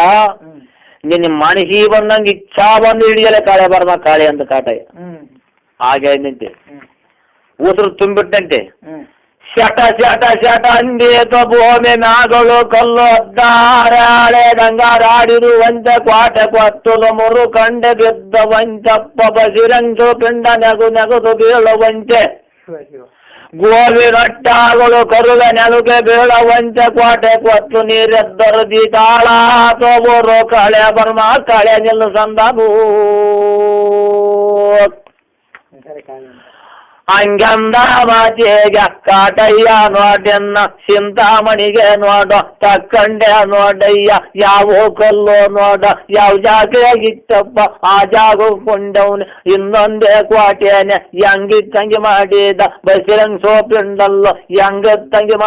ನಿನ್ನ ಮನಸ್ಸಿ ಬಂದಂಗೆ ಇಚ್ಛಾ ಬಂದು ಹಿಡಿಯಲ್ಲ ಕಾಳೆ ಬರ್ಮ ಕಾಳೆ ಅಂತ ಕಾಟ ಹಾಗೆ ನಿಂತೆ ಉಸಿರು ತುಂಬಿಟ್ಟಂತೆ. ಶಟ ಶಟ ಶಟ ಅಂದೇತ ಭೂಮಿ ನಾಗಳು ಕಲ್ಲು ಹದ್ದಾರಾಳೆ ಗಂಗಾರಾಡಿರುವಂತ ಕ್ವಾಟ ಕೊತ್ತಲು ಮುರು ಕಂಡ ಬಿದ್ದ ವಂಚಪ್ಪ ಬಸಿರಂಜು ಪಿಂಡ ನಗು ನೆಗದು ಬೀಳುವಂತೆ. ಗೋವಿ ರಟ್ಟಾಗಳು ಕರುಗ ನೆಲುಗೆ ಬೀಳವಂಚ ಕೋಟೆ ಕೊತ್ತು ನೀರೆದ್ದರದಿ ತಾಳ ತೋಬೋರು ಕಳೆ ಬರ್ಮ ಕಳೆ ನಿಲ್ಲು ಕಾಳಿ ಹಂಗಂದ ಮಾತಿಗೆ ಕಾಟಯ್ಯ ನೋಡೆನ್ನ ಚಿಂತಾಮಣಿಗೆ ನೋಡ ತಕ್ಕಂಡೆ ನೋಡಯ್ಯ ಯಾವ ಕಲ್ಲು ನೋಡ ಯಾವ ಜಾಗ ಇತ್ತಪ್ಪ ಆ ಜಾಗ ಕೊಂಡವನು ಇನ್ನೊಂದೇ ಕೋಟೆನೆ ಹೆಂಗಿತ್ತಂಗೆ ಮಾಡಿದ ಬಸಿರಂಗ್ ಸೋಪಿಂಡಲ್ಲ ಹೆಂಗತ್ತಂಗೆ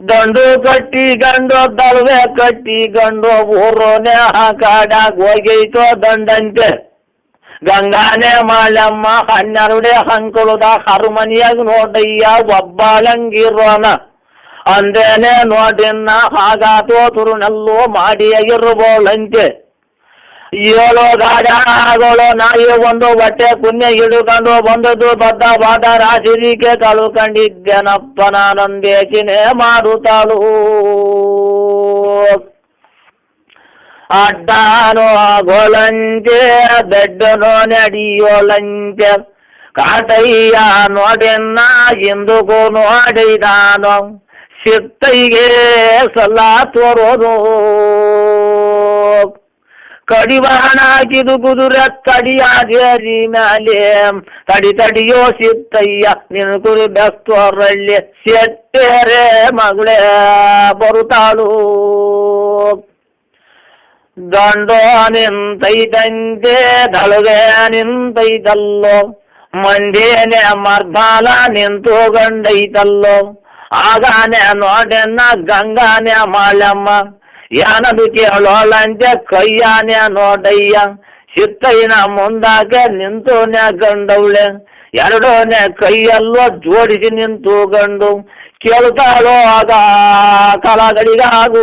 ಗಂಡು ಕಟ್ಟಿ ಗಂಡು ದಳವೆ ಕಟ್ಟಿ ಗಂಡು ಊರೋನೆ ಕಾಡಾಗ ಹೋಗೈತೋ ದಂಡಂತೆ. ಗಂಗಾನೆ ಮಾಲಮ್ಮ ಹನ್ನೆರಡೆ ಹಂಕುಳದ ಹರುಮನಿಯಾಗ ನೋಡಯ್ಯ ಒಬ್ಬಳಂಗಿರೋನ. ಅಂದೇನೆ ನೋಡಿನ್ನ ಹಾಗಾತೋ ತುರುನಲ್ಲೋ ಮಾಡಿಯಾಗಿರ್ಬೋಳಂತೆ ಏಳು ಗಾಡಗಳು ನಾಯಿ ಒಂದು ಬಟ್ಟೆ ಪುಣ್ಯ ಹಿಡುಕೊಂಡು ಬಂದದ್ದು ಬದ್ದ ಬಾದ ರಾಶಿರಿಕೆ ಕಳುಕೊಂಡಿದ್ದೇನಪ್ಪ ನಾನೊಂದೇಚಿನೆ ಮಾಡುತ್ತಾಳು ಅಡ್ಡಾನೋ ಗೋಲಂಚೆ ಬೆಡ್ಡನೋ ನಡಿಯೋಲಂಚೆ ಕಾಟಯ್ಯ ನೋಡೆನ್ನ ಎಂದುಗೂ ನೋಡಿದಾನು ಸಿತ್ತೈಗೆ ಸಲ್ಲ ತೋರೋದು. ಕಡಿವಾಣ ಹಾಕಿದು ಕುದುರೆ ತಡಿಯಾದೇರಿ ಮ್ಯಾಲೆ ತಡಿ ತಡಿಯೋ ಸಿತ್ತಯ್ಯ ನಿನ್ನ ಕುರಿ ಬೆಸ್ತೋರಳ್ಳಿ ಸೆಟ್ಟೇರೆ ಮಗಳೇ, ಬರುತ್ತಾಳು. ದಂಡೋ ನಿಂತೈತಂತೆ, ದಳಗೆ ನಿಂತೈತಲ್ಲೋ. ಮಂದೇನೆ ಮರ್ದಾಲ ನಿಂತು ಗಂಡೈತಲ್ಲೋ. ಆಗಾನೆ ನೋಡೆನ್ನ ಗಂಗಾನೆ ಮಾಳಮ್ಮ. ಯಾನದು ಕೇಳೋಳಂತೆ ಕೈಯಾನೆ ನೋಡಯ್ಯ. ಸಿತ್ತಯ್ಯನ ಮುಂದಾಗೆ ನಿಂತೋನೆ ಗಂಡವಳೆ ಎರಡೋನೆ ಕೈಯಲ್ಲೋ ಜೋಡಿಸಿ ನಿಂತು ಗಂಡು ಕೇಳ್ತಾಳೋ ಆಗ ಕಲಗಳಿಗಾಗೂ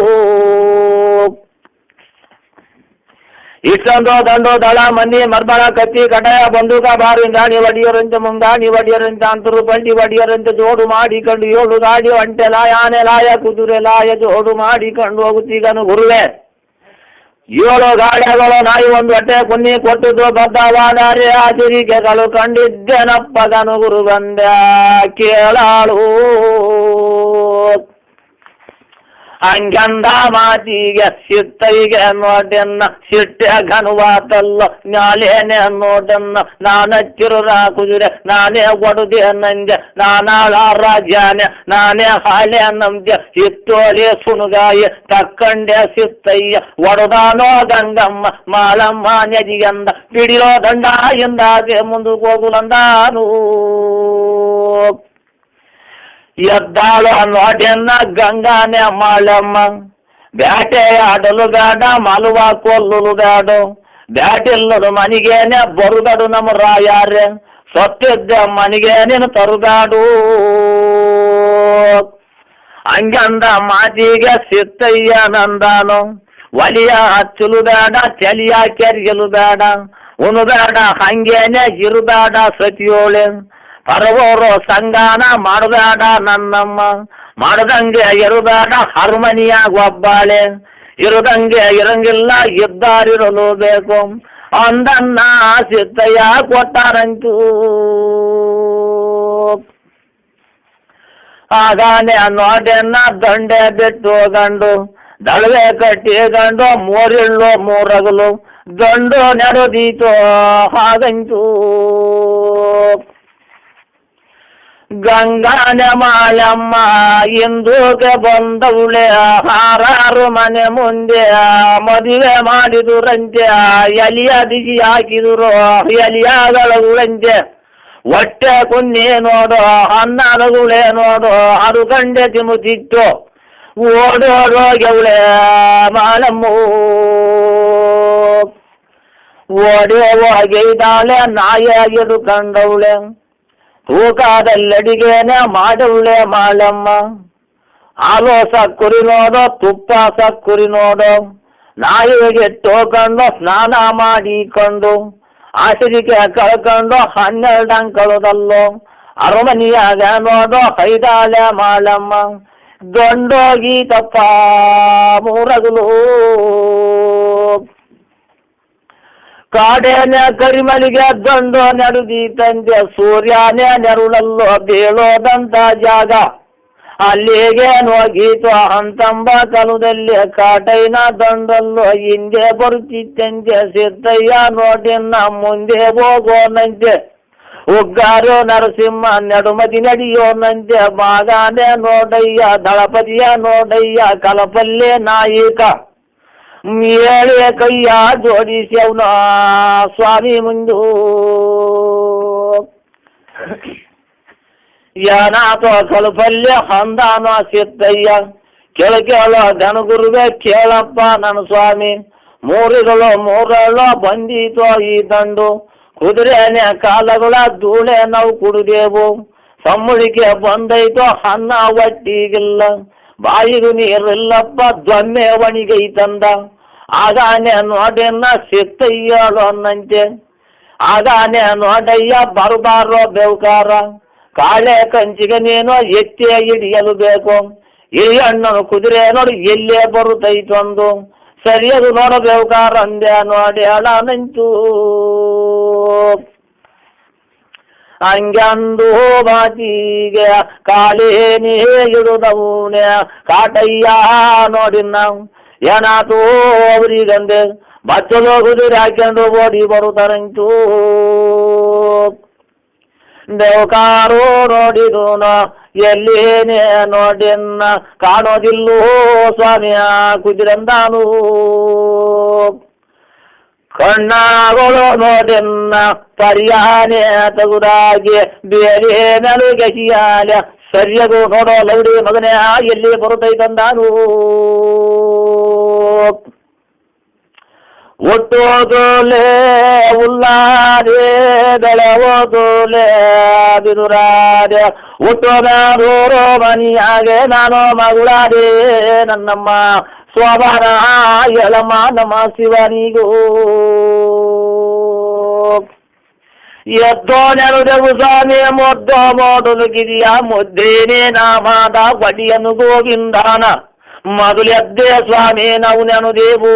ಇಷ್ಟೊಂದು ದಂಡು, ದಳ, ಮನ್ನಿ ಮರ್ಬಳ ಕತ್ತಿ ಕಡಾಯ ಬಂದೂಕ ಬಾರು ಗಾಡಿ ಮುಂದ ನೀ ಒಡಿಯರಂತ ಅಂತರು ಬಂಡಿ ಒಡಿಯರಂತೆ ಜೋಡು ಮಾಡಿಕೊಂಡು ಏಳು ಗಾಡಿ, ಒಂಟೆ ಲಾಯ, ಆನೆ ಲಾಯ, ಕುದುರೆ ಲಾಯ, ಜೋಡು ಮಾಡಿಕೊಂಡು ಹೋಗುತ್ತೀಗನು ಗುರುವೆ. ಏಳು ಗಾಡಿಗಳು, ನಾಯಿ ಒಂದು ಹೊಟ್ಟೆ ಕುನ್ನಿ ಕೊಟ್ಟಿದ್ದು ಬದ್ಧವಾದರೆ ಆಚರಿಕೆಗಳು ಕಂಡಿದ್ದೆನಪ್ಪದನು ಗುರು ಬಂದ ಕೇಳಾಳು. ಹಂಗಂದ ಮಾತಿಗೆ ಸಿತ್ತೈಗೆ ನೋಡೆನ್ನ ಸಿಟ್ಟೆ ಘನುವಾತಲ್ಲ ನಾಲೇನೆ ನೋಡನ್ನ ನಾನಚ್ಚಿರುರ ಕುದುರೆ ನಾನೇ ಒಡುದೆ ನಂಜೆ ನಾನಾಳ ರಾಜ್ಯಾನೆ ನಾನೇ ಹಾಳೆ ನಂಜೆ ಹಿತ್ತೋಲೆ ಸುನುಗಾಯಿ ತಕ್ಕಂಡೆ ಸಿತ್ತಯ್ಯ ಒಡದಾನೋ ಗಂಗಮ್ಮ ಮಾಳಮ್ಮ ನೆಜಿಯಂದ ಪಿಡಿಲೋ ದಂಡ ಎಂದಾಗೆ ಮುಂದಕ್ಕೆ ಹೋಗುಲಂದಾನು ಎದ್ದಾಳು ಅನ್ನೋದೆನ್ನ ಗಂಗಾನೆ ಮಾಳಮ್ಮ. ಬ್ಯಾಟೆ ಆಡಲು ಬೇಡ, ಮಲುವ ಕೊಲ್ಲಲು ಬೇಡ. ಬ್ಯಾಟಿಲ್ಲದು ಮನಿಗೇನೆ, ಬರುದಾಡು ನಮ್ಮ ರಾಯಾರೆ. ಸತ್ತಿದ್ದ ಮನಿಗೇನೇನು ತರುಗಾಡು ಹಂಗಂದ ಮಾತಿಗೆ ಸಿತ್ತಯ್ಯ ನಂದಾನು ಒಲಿಯ ಹಚ್ಚಲು ಬೇಡ, ಚಲಿಯ ಕೆರಿಯಲು ಬೇಡ. ಉನು ಬೇಡ ಹಂಗೇನೆ ಇರುಬೇಡ ಸತಿಯೋಳೆ. ಪರವೋರು ಸಂಗಾನ ಮಾಡಬೇಡ ನನ್ನಮ್ಮ, ಮಾಡದಂಗೆ ಇರುದಾಗ ಹರ್ಮನಿಯಾಗ ಒಬ್ಬಾಳೆ ಇರದಂಗೆ ಇರಂಗಿಲ್ಲ, ಇದ್ದಾರಿರಲು ಬೇಕು. ಅಂದನ್ನ ಸಿದ್ದಯ್ಯ ಕೊಟ್ಟಾರಂತೂ. ಆಗಾನೆ ನೋಡೆನ್ನ ದಂಡೆ ಬಿಟ್ಟು ಗಂಡು, ದಳವೆ ಕಟ್ಟಿ ಗಂಡು ಮೂರಿಳ್ಳು ಮೂರಗಲು, ಗಂಡು ನಡೆದೀತು ಹಾಗಂತೂ. ಗಂಗಾನ ಮಾಳಮ್ಮ ಎಂದೂಕೆ ಬಂದವಳೆ, ಹಾರಾರು ಮನೆ ಮುಂದೆ, ಮದುವೆ ಮಾಡಿದುರಂತೆ ಎಲಿಯ ದಿಗಿ ಹಾಕಿದ್ರು ಎಲಿಯಾಗಳಗುಳಂತೆ ಹೊಟ್ಟೆ ಕುನ್ನಿ ನೋಡು ಅನ್ನನಗುಳೆ ನೋಡು ಅದು ಕಂಡೆ ತಿಮುತ್ತಿತ್ತು ಓಡೋಡೋಗವಳೆ ಮಾಳಮ್ಮ ಓಡಿ ಹೋಗಿದ್ದಾಳೆ ನಾಯಿಯಾಗಿರು ಕಂಡವಳೆ ತೂಕದಲ್ಲಡಿಗೆನೆ ಮಾಡುಳ್ಳೆ ಮಾಳಮ್ಮ. ಹಾಲು ಸಕ್ಕುರಿ ನೋಡು ತುಪ್ಪ ಸಕ್ಕುರಿ ನೋಡು. ನಾಯಿಗೆ ಟೋಕೊಂಡು ಸ್ನಾನ ಮಾಡಿಕೊಂಡು ಆಸರಿಕೆ ಕಳ್ಕೊಂಡು ಹನ್ನೆರಡಂಗ್ ಕಳೆದಲ್ಲೋ. ಅರಮನಿಯಾಗ ನೋಡು, ಹೈದಾಳೆ ಮಾಳಮ್ಮ. ದೊಂಡೋಗಿ ತಪ್ಪ ಮೂರಗಲು. ಕಾಡೇನೆ ಕರಿಮಲಿಗೆ ದಂಡು ತಂದೆ ಸೂರ್ಯನೇ ನೆರುಳಲ್ಲೋ ಬೀಳೋದಂತ ಜಾಗ. ಅಲ್ಲಿಗೆ ನೋಗೀತು ಅಂತಂಬ ಕಲುದಲ್ಲಿ ಕಾಟೈನ ದಂಡಲ್ಲೋ ಹಿಂದೆ ಬರುತ್ತಿತ್ತಂತೆ ಸಿದ್ದಯ್ಯ ನೋಡಿನ ಮುಂದೆ ಹೋಗೋನಂತೆ ಉಗ್ಗಾರೋ ನರಸಿಂಹ ನಡುಮತಿ ನಡೆಯೋನಂತೆ ಬಾಗಾನೆ ನೋಡಯ್ಯ ದಳಪತಿಯ ನೋಡಯ್ಯ ಕಲಪಲ್ಲೆ ನಾಯಿಕ. ಮೇಳೆ ಕೈಯ ಜೋಡಿಸಿ ಅವನ ಸ್ವಾಮಿ ಮುಂದು. ಏನಾತೋ ಕಲ್ಪಲ್ಯ ಹಂದಾನ ಸಿದ್ದಯ್ಯ. ಕೆಳ ದನಗುರುವೆ ಕೇಳಪ್ಪ ನನ್ನ ಸ್ವಾಮಿ. ಮೂರುಗಳು ಮೂರಳು ಬಂದೀತೋ ಈ ದಂಡು. ಕುದುರೆನೆ ಕಾಲಗಳ ಧೂಳೆ ನಾವು ಕುಡಿದೆವು. ತಮ್ಮಳಿಗೆ ಬಂದೈತೋ ಅನ್ನ ಒಟ್ಟಿಗಿಲ್ಲ. ಬಾಯಿಗೂ ನೀರಿಲ್ಲಪ್ಪ ದೊಮ್ಮೆ ಒಣಿಗೈತಂದ ಆಗಾನೆ ನೋಡೆನ್ನ ಸಿತ್ತಯ್ಯಳು ಅನ್ನಂತೆ ಆಗಾನೆ ನೋಡಯ್ಯ ಬರಬಾರೋ ಬೇವುಕಾರ ಕಾಳೆ ಕಂಚಿಗೆ ನೀನು ಎತ್ತಿ ಹಿಡಿಯಲು ಬೇಕು. ಈ ಅಣ್ಣನು ಕುದುರೆ ನೋಡಿ ಎಲ್ಲೇ ಬರುತ್ತೈತೊಂದು ಸರಿಯದು ನೋಡಬೇಕಾರ ಅಂದೆ ನೋಡಿ ಅಳನಂಚು ಹಂಗಂದು ಮಾತಿಗೆ ಕಾಲೇನೇ ಇಡುದವನೆ ಕಾಟಯ್ಯ ನೋಡಿ ಏನಾತು ಅವರಿಗಂದೆ, ಬಚ್ಚಲು ಕುದುರೆ ಹಾಕೊಂಡು ಓಡಿ ಬರುತ್ತಾರಂತು. ದೇವಕಾರು ನೋಡಿದೂನ ಎಲ್ಲಿನೇ ನೋಡಿನ್ನ ಕಾಣೋದಿಲ್ಲೋ ಸ್ವಾಮಿಯ ಕುದಿರಂದಾನು. ಕಣ್ಣಾಗಳು ನೋಡಿನ್ನ ಪರಿಯಾನೆ ತಗುದಾಗಿ ಬೇರೆ ನಲು ಹಿಯಾಲ ಸರಿಯದು ನೋಡೋ ಲೌಡಿ ಮಗನೇ, ಎಲ್ಲಿ ಬರುತ್ತೈತಂದಾನು ಒಟ್ಟೋದೋಲೆ ಉಲ್ಲಾದೆ ದಳವೋದೋಲೆ ಒಟ್ಟೋದ ಒಟ್ಟೋದಾದೋರೋ ಮನಿಯಾಗೆ ನಾನು ಮಗುಳಾದೆ. ನನ್ನಮ್ಮ ಸ್ವಭಾನ ಎಳಮ್ಮ ನಮ್ಮ ಶಿವನಿಗೂ. ಎದ್ದೋ ನೆನದೆವು ಸ್ವಾಮಿ, ಮೊದ್ದೋ ಮೋಡಲು ಗಿರಿಯ ಮುದ್ದೇನೆ, ನಾಮಾದ ಬಡಿಯನು ಗೋವಿಂದಾನ. ಮೊದಲೆದ್ದೆ ಸ್ವಾಮಿ ನಾವು ನೆನುದೇವು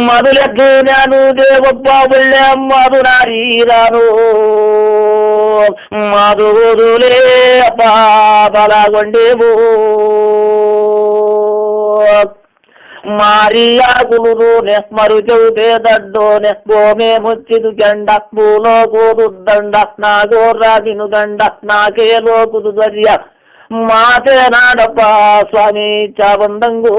ಮೊದಲೆದ್ದು ನಾನು ದೇವಪ್ಪ ಒಳ್ಳೆ ಮಧು ನಾರೀರನು ಮಧುಲೇ ಅಪ್ಪ ಬಲಗೊಂಡೆವು ಮಾರಿಯ ಗುರುನೆ ಮರುಚೌದೆ ದಡ್ಡೋನೆ ಗೋಮೆ ಮುಚ್ಚಿದು ಗಂಡ ಭೂಲೋ ಕೂದು ದಂಡ ನಾಗೋರಾಗಿನು ಗಂಡ ನಾಕೇಲೋ ಕುದು ಧ್ವರ್ಯ ಮಾತನಾಡಪ್ಪ ಸ್ವಾಮಿ ಚಾವಂದಂಗೂ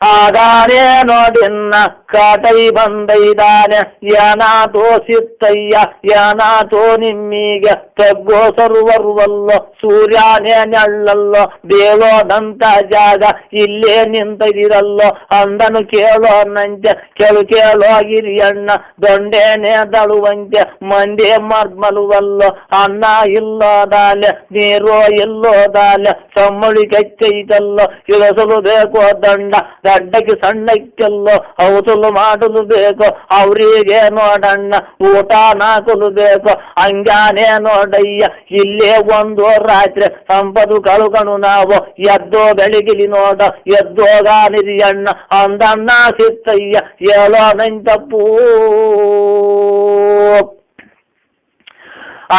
ಆಗಾನೆ ನೋಡಿನ್ನ ಕಾಟೈ ಬಂದೈದಾನೆ ಯಾನಾತೋ ಸಿತ್ತಯ್ಯ ಯಾನಾತೋ ನಿಮ್ಮಿಗೆ ತಗ್ಗೋ ಸರ್ವರ್ವಲ್ಲೋ, ಸೂರ್ಯನೇ ನೆಳ್ಳಲ್ಲೋ ಬೇಳೋದಂತ ಜಾಗ ಇಲ್ಲೇ ನಿಂತದಿರಲ್ಲೋ, ಅಂದನು ಕೇಳೋ ನಂಜೆ, ಕೆಳು ಕೇಳೋ ಗಿರಿಯಣ್ಣ ದೊಂಡೇನೆ ದಳುವಂತೆ ಮಂದಿ ಮರ್ಮಲುವಲ್ಲೋ, ಅನ್ನ ಇಲ್ಲೋದಾಲೆ ನೀರೋ ಇಲ್ಲೋದಾಲೆ ಸಮ್ಮಳಿ ಕಚ್ಚೈತಲ್ಲೋ, ಇಳಿಸಲು ಬೇಕೋ ದಂಡ ದಡ್ಡಕ್ಕೆ ಸಣ್ಣಕ್ಕೆಲ್ಲೋ ಔತಲು ಮಾಡಲು ಬೇಕು ಅವರಿಗೆ ನೋಡಣ್ಣ ಊಟ ನಾಕಲು ಬೇಕು ಹಂಗಾನೇ ನೋಡಯ್ಯ ಇಲ್ಲೇ ಒಂದು ರಾತ್ರಿ ಸಂಪದು ಕಳುಕಣು ನಾವು, ಎದ್ದೋ ಬೆಳಗಿಲಿ ನೋಡ ಎದ್ದೋಗ ನಿರಿಯಣ್ಣ ಅಂದಣ್ಣ ಸಿತ್ತಯ್ಯ ಹೇಳೋ ನಂತಪ್ಪು.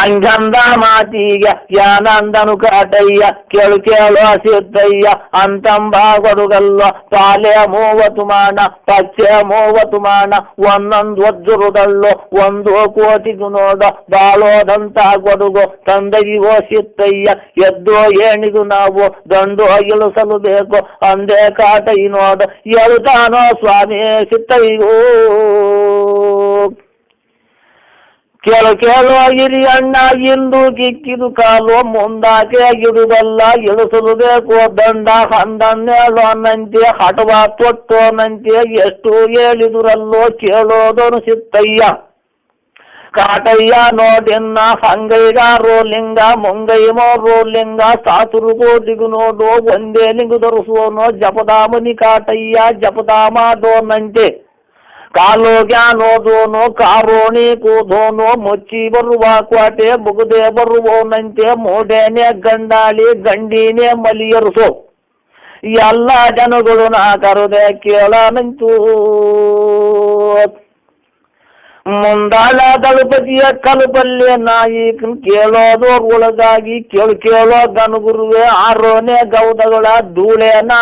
ಅಂಗಂದ ಮಾತಿಗೆ ಯಾನಂದನು ಕಾಟಯ್ಯ, ಕೇಳು ಕೇಳೋ ಸಿದ್ದಯ್ಯ ಅಂತಂಬ ಕೊಡುಗಲ್ಲ ಪಾಲೆ ಮೂವತ್ತು ಮಾಣ ಪಚ್ಚೆ ಮೂವತ್ತು ಮಾಣ ಒಂದೊಂದು ಒಜ್ಜುರುದಲ್ಲು, ಒಂದು ಕೋಟಿಗು ನೋಡ, ಬಾಳೋದಂತ ಕೊಡುಗು ತಂದಗಿಗೋ ಸಿತ್ತಯ್ಯ ಎದ್ದೋ ಏಣಿದು ನಾವು, ದಂಡು ಇಳಿಸಲು ಬೇಕು, ಅಂದೇ ಕಾಟೈ ನೋಡ ಎಳುತ್ತಾನೋ ಸ್ವಾಮಿ ಸಿತ್ತಯ್ಯೋ ಕೇಳು ಕೇಳು ಹಿರಿ ಅಣ್ಣ ಇಂದು ಕಿಕ್ಕಿದು ಕಾಲು ಮುಂದಾಕೆ ಇಡುದಲ್ಲ ಇಳಿಸಲು ಬೇಕು, ದಂಡ ಹಂದನ್ನೇಳೋನಂತೆ ಹಟವ ತೊಟ್ಟೋನಂತೆ ಎಷ್ಟು ಹೇಳಿದುರಲ್ಲೋ ಕೇಳೋದನು ಸಿತ್ತಯ್ಯ. ಕಾಟಯ್ಯ ನೋಡಿನ್ನ ಹಂಗೈಗಾರೋ ಲಿಂಗ ಮುಂಗೈಮೋ ಲಿಂಗ ಸಾತುರು ಕೋಟಿಗೂ ನೋಡು, ಒಂದೇ ಲಿಂಗ ಧರಿಸುವನೋ ಜಪದಾಮನಿ ಕಾಟಯ್ಯ ಜಪದ ಮಾಡೋನಂತೆ ಕಾಲೋಗ್ಯಾನೋದೋನು ಕಾರೋಣಿ ಕೂದೋನು ಮುಚ್ಚಿ ಬರುವ ಕ್ವಾಟೆ ಬುಗದೆ ಬರುವೋನಂತೆ ಮೂಡೇನೆ ಗಂಡಾಳಿ ಮಲಿಯರು ಸೋ. ಎಲ್ಲ ಜನಗಳು ನಾ ಕರುದೆ ಕೇಳನಂತು ಮುಂದಾಳ ದಳಪತಿಯ ಕಲುಪಲ್ಲಿ ನಾಯಿ ಕೇಳೋದು ಒಳಗಾಗಿ ಕೇಳು ಕೇಳೋ ಗನಗುರುವೆ ಆರೋನೆ ಗೌದಗಳ ಧೂಳೆ ನಾ.